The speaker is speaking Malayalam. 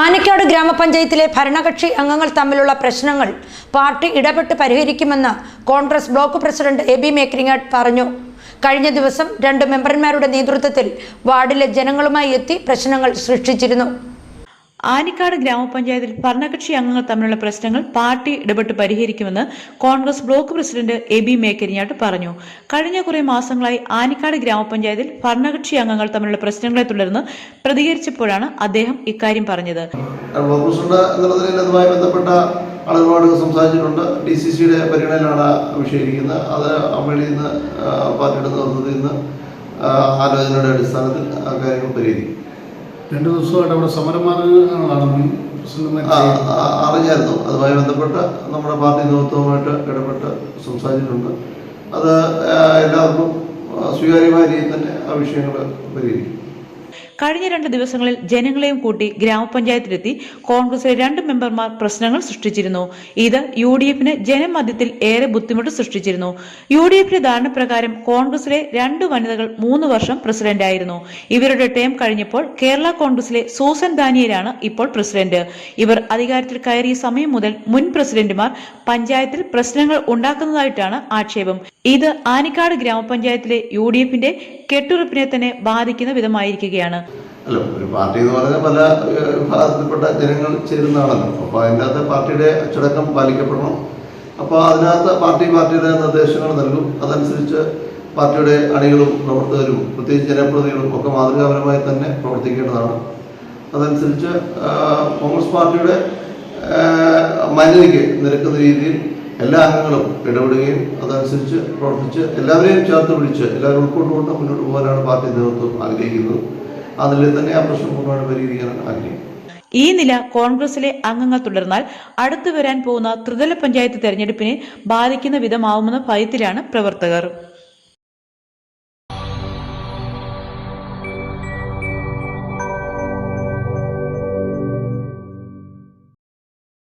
ആനക്കാട് ഗ്രാമപഞ്ചായത്തിലെ ഭരണകക്ഷി അംഗങ്ങൾ തമ്മിലുള്ള പ്രശ്നങ്ങൾ പാർട്ടി ഇടപെട്ട് പരിഹരിക്കുമെന്ന് Congress block president A B Mekringat പറഞ്ഞു. കഴിഞ്ഞ ദിവസം രണ്ട് മെമ്പർമാരുടെ നേതൃത്വത്തിൽ വാർഡിലെ ജനങ്ങളുമായി എത്തി പ്രശ്നങ്ങൾ സൃഷ്ടിച്ചിരുന്നു. ആനിക്കാട് ഗ്രാമപഞ്ചായത്തിൽ ഭരണകക്ഷി അംഗങ്ങൾ തമ്മിലുള്ള പ്രശ്നങ്ങൾ പാർട്ടി ഇടപെട്ട് പരിഹരിക്കുമെന്ന് Congress block president A B Mekkarinjat പറഞ്ഞു. കഴിഞ്ഞ കുറെ മാസങ്ങളായി ആനിക്കാട് ഗ്രാമപഞ്ചായത്തിൽ ഭരണകക്ഷി അംഗങ്ങൾ തമ്മിലുള്ള പ്രശ്നങ്ങളെ തുടർന്ന് പ്രതികരിച്ചപ്പോഴാണ് അദ്ദേഹം ഇക്കാര്യം പറഞ്ഞത്. ബന്ധപ്പെട്ട ആളുകളോട് സംസാരിച്ചിട്ടുണ്ട്. ഡി സി സിയുടെ പരിഗണനയിലാണ് വിഷയിരിക്കുന്നത് അത് അമ്മയിൽ നിന്ന് പാർട്ടിയുടെ നേതൃത്വത്തിൽ നിന്ന് ആലോചനയുടെ അടിസ്ഥാനത്തിൽ കാര്യങ്ങൾ പരിഹരിക്കും. രണ്ട് ദിവസമായിട്ട് അവിടെ സമരമാർഗങ്ങളാണ് അറിഞ്ഞായിരുന്നു അതുമായി ബന്ധപ്പെട്ട് നമ്മുടെ പാർട്ടി നേതൃത്വവുമായിട്ട് ഇടപെട്ട് സംസാരിച്ചിട്ടുണ്ട്. അത് എല്ലാവർക്കും സ്വീകാര്യമായ രീതിയിൽ തന്നെ ആ വിഷയങ്ങൾ പരിഹരിക്കും. കഴിഞ്ഞ രണ്ട് ദിവസങ്ങളിൽ ജനങ്ങളെയും കൂട്ടി ഗ്രാമപഞ്ചായത്തിലെത്തി കോൺഗ്രസിലെ രണ്ട് മെമ്പർമാർ പ്രശ്നങ്ങൾ സൃഷ്ടിച്ചിരുന്നു. ഇത് യു ഡി എഫിന് ജനമധ്യത്തിൽ ഏറെ ബുദ്ധിമുട്ട് സൃഷ്ടിച്ചിരുന്നു. യു ഡി എഫിന്റെ ധാരണപ്രകാരം കോൺഗ്രസിലെ രണ്ട് വനിതകൾ മൂന്ന് വർഷം പ്രസിഡന്റായിരുന്നു. ഇവരുടെ ടേം കഴിഞ്ഞപ്പോൾ കേരള കോൺഗ്രസിലെ സൂസൻ ദാനിയലാണ് ഇപ്പോൾ പ്രസിഡന്റ്. ഇവർ അധികാരത്തിൽ കയറിയ സമയം മുതൽ മുൻ പ്രസിഡന്റുമാർ പഞ്ചായത്തിൽ പ്രശ്നങ്ങൾ ഉണ്ടാക്കുന്നതായിട്ടാണ് ആക്ഷേപം. ഇത് ആനിക്കാട് ഗ്രാമപഞ്ചായത്തിലെ യു ഡി എഫിന്റെ കെട്ടുറപ്പിനെ തന്നെ ബാധിക്കുന്ന വിധമായിരിക്കുകയാണ്. അല്ല ഒരു പാർട്ടി എന്ന് പറഞ്ഞാൽ പല വിഭാഗത്തിൽപ്പെട്ട ജനങ്ങൾ ചേരുന്നതാണല്ലോ. അപ്പോൾ അതിന്റെ അകത്ത് പാർട്ടിയുടെ അച്ചടക്കം പാലിക്കപ്പെടണം. അപ്പോൾ അതിനകത്ത് പാർട്ടി പാർട്ടിയുടെ നിർദ്ദേശങ്ങൾ നൽകും. അതനുസരിച്ച് പാർട്ടിയുടെ അണികളും പ്രവർത്തകരും പ്രത്യേകിച്ച് ജനപ്രതിനിധികളും ഒക്കെ മാതൃകാപരമായി തന്നെ പ്രവർത്തിക്കേണ്ടതാണ്. അതനുസരിച്ച് കോൺഗ്രസ് പാർട്ടിയുടെ മാന്യതയ്ക്ക് നിരക്കുന്ന രീതിയിൽ എല്ലാ അംഗങ്ങളും ഇടപെടുകയും അതനുസരിച്ച് പ്രവർത്തിച്ച് എല്ലാവരെയും ചേർത്ത് പിടിച്ച് എല്ലാവരും ഉൾക്കൊണ്ടുകൊണ്ട് മുന്നോട്ട് പോകാനാണ് പാർട്ടി നേതൃത്വം ആഗ്രഹിക്കുന്നത്. ആ തന്നെ ആ പ്രശ്നം പൂർണമായിട്ട് ഈ നില കോൺഗ്രസിലെ അംഗങ്ങൾ തുടർന്നാൽ അടുത്തു വരാൻ പോകുന്ന ത്രിതല പഞ്ചായത്ത് തെരഞ്ഞെടുപ്പിനെ ബാധിക്കുന്ന വിധമാവുമെന്ന ഭയത്തിലാണ് പ്രവർത്തകർ.